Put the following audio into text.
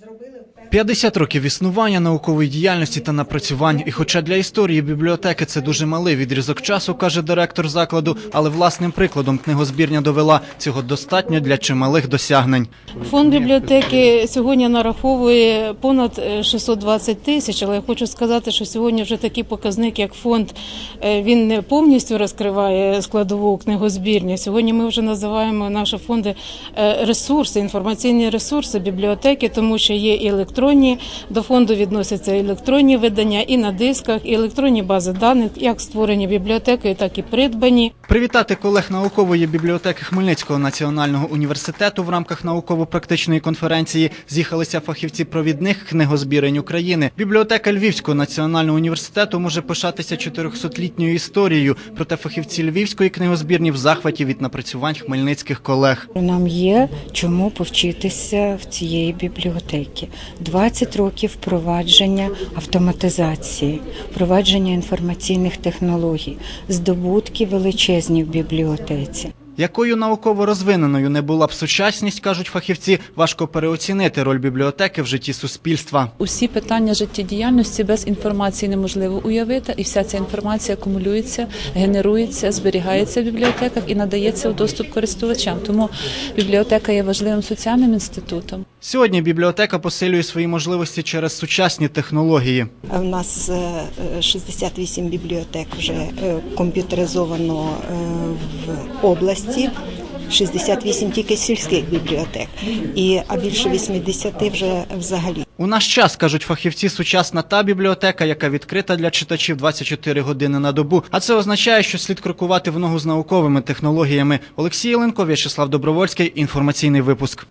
зробили в 50 років існування наукової діяльності та напрацювань. І хоча для історії бібліотеки це дуже малий відрізок часу, каже директор закладу, але власним прикладом книгозбірня довела цього достатньо для чималих досягнень. Фонд бібліотеки сьогодні нараховує понад е, 620 тисяч, але я хочу сказати, що сьогодні вже такий показник, як фонд, е, він не повністю розкриває складову книгозбірні. Сьогодні ми вже називаємо наші фонди е, ресурси, інформаційні ресурси бібліотеки, тому що є і електронні, до фонду відносяться електронні видання, і на дисках, і електронні бази даних, як створені бібліотекою, так і придбані. Привітати колег наукової бібліотеки Хмельницького національного університету в рамках науково-практичної конференції з'їхалися фахівці провідних книгозбірень України. Бібліотека Львівського національного університету може пишатися 400-літньою історією, проте фахівці Львівської книгозбірні в захваті від напрацювань хмельницьких колег. Нам є чому повчитися в цієї бібліотеки. 20 років впровадження автоматизації, впровадження інформаційних технологій, здобутки величезні в бібліотеці. Якою науково розвиненою не була б сучасність, кажуть фахівці, важко переоцінити роль бібліотеки в житті суспільства. Усі питання життєдіяльності без інформації неможливо уявити, і вся ця інформація акумулюється, генерується, зберігається в бібліотеках і надається в доступ користувачам. Тому бібліотека є важливим соціальним інститутом. Сьогодні бібліотека посилює свої можливості через сучасні технології. У нас е, е, 68 бібліотек вже е, комп'ютеризовано е, в області. 68 тільки сільських бібліотек, і а більше 80 вже взагалі. У наш час кажуть фахівці, сучасна та бібліотека, яка відкрита для читачів 24 години на добу. А це означає, що слід крокувати в ногу з науковими технологіями. Олексій Єленко, В'ячеслав Добровольський. Інформаційний випуск.